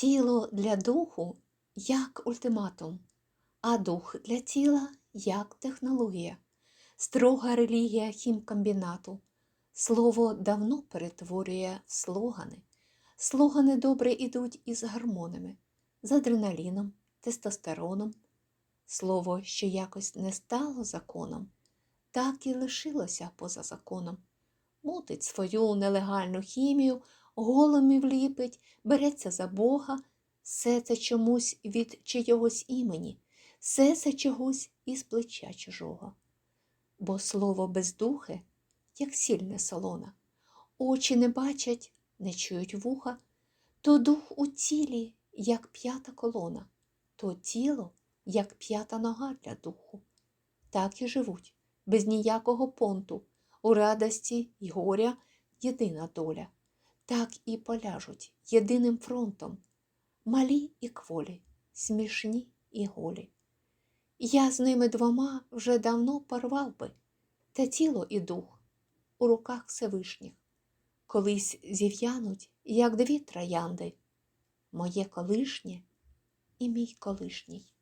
Тіло для духу як ультиматум, а дух для тіла як технологія, строга релігія хімкомбінату. Слово давно перетворює слогани. Слогани добре ідуть із гормонами, з адреналіном, тестостероном. Слово, що якось не стало законом, так і лишилося поза законом. Мутить свою нелегальну хімію, голими вліпить, береться за Бога, все це чомусь від чийогось імені, все це чогось із плеча чужого. Бо слово бездухе, як сіль не солона, очі не бачать, не чують вуха, то дух у тілі, як п'ята колона, то тіло, як п'ята нога для духу. Так і живуть, без ніякого понту, у радості й горя єдина доля, так і поляжуть єдиним фронтом, малі і кволі, смішні і голі. Я з ними двома вже давно порвав би, та тіло і дух у руках Всевишніх, колись зів'януть, як дві троянди, моє колишнє і мій колишній.